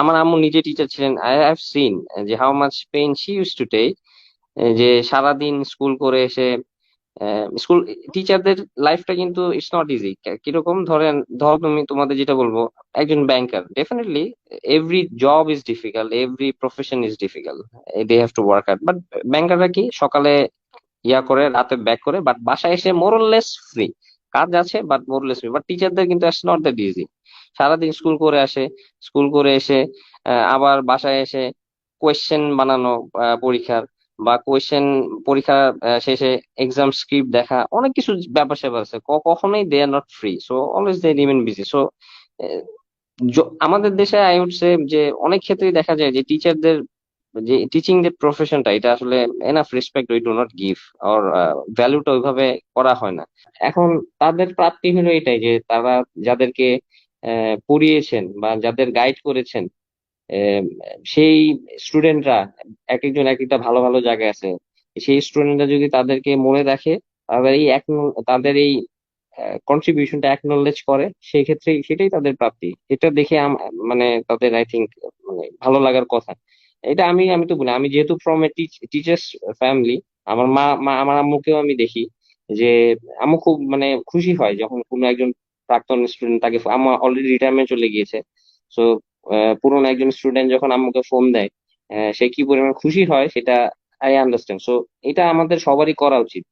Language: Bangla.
আমার আম্মু নিজে টিচার ছিলেন আই হ্যাভ সিন যে how much pain she use to take যে সারাদিন স্কুল করে এসে স্কুল টিচারদের লাইফটা কিন্তু ইটস নট ইজি কীরকম? ধরেন, ধরো তুমি, তোমাদের যেটা বলব, একজন banker definitely every job is difficult every profession is difficult they have to work hard but ব্যাংকাররা কি, সকালে ইয়া করে, রাতে ব্যাক করে বাট বাসায় এসে মোরলেস ফ্রি কাজ আছে বাট মোরলেস ফ্রি বাট টিচারদের কিন্তু ইটস নট দ্যাট ইজি সারাদিন স্কুল করে আসে। স্কুল করে এসে আবার বাসায় এসে কোয়েশ্চেন বানানো পরীক্ষার বা কোয়েশ্চেন পরীক্ষা শেষে এক্সাম স্ক্রিপ্ট দেখা, অনেক কিছু ব্যাপার স্যাপার আছে। কখনোই they are not free so always they remain busy so আমাদের দেশে আই উড সে যে অনেক ক্ষেত্রেই দেখা যায় যে টিচারদের যে টিচিং যে প্রফেশনটা এটা আসলে enough respect we do not give আর ভ্যালুটা ওইভাবে করা হয় না। এখন তাদের প্রাপ্তি হলো এটাই যে তারা যাদেরকে পড়িয়েছেন বা যাদের গাইড করেছেন সেই স্টুডেন্টরা এক একজন এক একটা ভালো ভালো জায়গায় আছে, সেই স্টুডেন্টরা যদি তাদেরকে মনে রাখে, তাদের এই তাদের এই কন্ট্রিবিউশনটা অ্যাকনলেজ করে, সেই ক্ষেত্রে সেটাই তাদের প্রাপ্তি। এটা দেখে মানে তাদের আই থিঙ্ক মানে ভালো লাগার কথা। এটা আমি আমি তো বলি, আমি যেহেতু ফ্রম এ টিচার্স ফ্যামিলি আমার মা, আমার আম্মুকেও আমি দেখি যে, আম্মু খুব মানে খুশি হয় যখন কোনো একজন প্রাক্তন স্টুডেন্ট তাকে আমার অলরেডি রিটায়ারমেন্ট চলে গিয়েছে। সো পুরনো একজন স্টুডেন্ট যখন আমাকে ফোন দেয় সে কি পরিমাণ খুশি হয় সেটা আই আন্ডারস্ট্যান্ড সো এটা আমাদের সবারই করা উচিত।